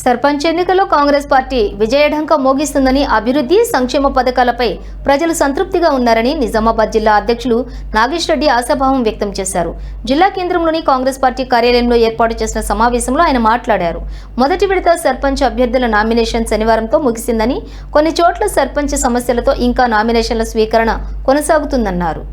సర్పంచ్ ఎన్నికల్లో కాంగ్రెస్ పార్టీ విజయఢంక మోగిస్తుందని అభివృద్ధి సంక్షేమ పథకాలపై ప్రజలు సంతృప్తిగా ఉన్నారని నిజామాబాద్ జిల్లా అధ్యక్షులు నాగేష్ రెడ్డి ఆశాభావం వ్యక్తం చేశారు. జిల్లా కేంద్రంలోని కాంగ్రెస్ పార్టీ కార్యాలయంలో ఏర్పాటు చేసిన సమావేశంలో ఆయన మాట్లాడారు. మొదటి విడత సర్పంచ్ అభ్యర్థుల నామినేషన్ శనివారంతో ముగిసిందని కొన్ని చోట్ల సర్పంచ్ సమస్యలతో ఇంకా నామినేషన్ల స్వీకరణ కొనసాగుతుందన్నారు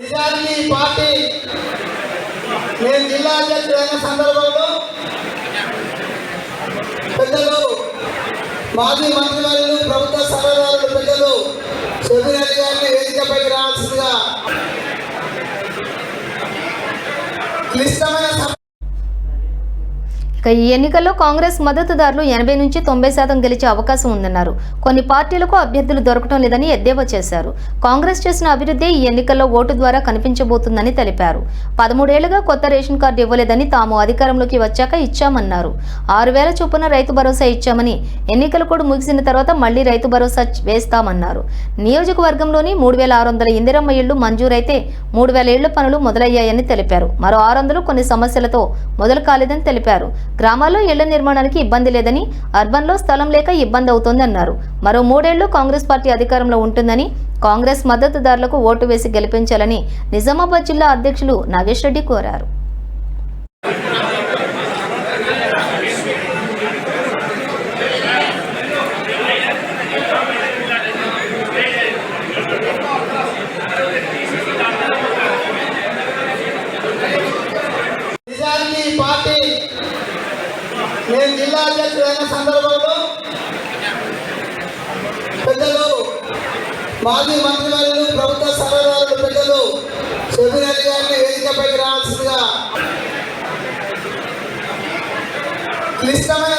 నిజానికి ఈ పార్టీ నేను జిల్లా అధ్యక్షుడైన సందర్భంలో పెద్దలు మాజీ మంత్రివర్యులు ప్రభుత్వ సలహాదారులు పెద్దలు సెబిరెడ్డి గారిని వేదికపైకి రావాల్సిందిగా క్లిష్టమైన ఈ ఎన్నికల్లో కాంగ్రెస్ మద్దతుదారులు ఎనభై నుంచి తొంభై శాతం గెలిచే అవకాశం ఉందన్నారు. కొన్ని పార్టీలకు అభ్యర్థులు దొరకటం లేదని ఎద్దేవా చేశారు. కాంగ్రెస్ చేసిన అభివృద్ధి ఈ ఎన్నికల్లో ఓటు ద్వారా కనిపించబోతుందని తెలిపారు. పదమూడేళ్ళుగా కొత్త రేషన్ కార్డు ఇవ్వలేదని తాము అధికారంలోకి వచ్చాక ఇచ్చామన్నారు. ఆరు వేల చొప్పున రైతు భరోసా ఇచ్చామని ఎన్నికలు కూడా ముగిసిన తర్వాత మళ్ళీ రైతు భరోసా వేస్తామన్నారు. నియోజకవర్గంలోని మూడు వేల ఆరు వందల ఇందిరమ్మ ఇళ్ళు మంజూరైతే మూడు వేల ఇళ్ళ పనులు మొదలయ్యాయని తెలిపారు. మరో ఆరు వందలు కొన్ని సమస్యలతో మొదలు కాలేదని తెలిపారు. గ్రామాల్లో ఇళ్ళ నిర్మాణానికి ఇబ్బంది లేదని అర్బన్లో స్థలం లేక ఇబ్బంది అవుతోందన్నారు. మరో మూడేళ్ళు కాంగ్రెస్ పార్టీ అధికారంలో ఉంటుందని కాంగ్రెస్ మద్దతుదారులకు ఓటు వేసి గెలిపించాలని నిజామాబాద్ జిల్లా అధ్యక్షులు నాగేష్ రెడ్డి కోరారు నిజానికి ఈ పార్టీ నేను జిల్లా అధ్యక్షుడైన సందర్భంలో పెద్దలు మాజీ మంత్రివర్యులు ప్రభుత్వ సలహాదారులు పెద్దలు చెబిరెడ్డి గారిని వేదికపైకి రావాల్సిందిగా క్లిష్టమైన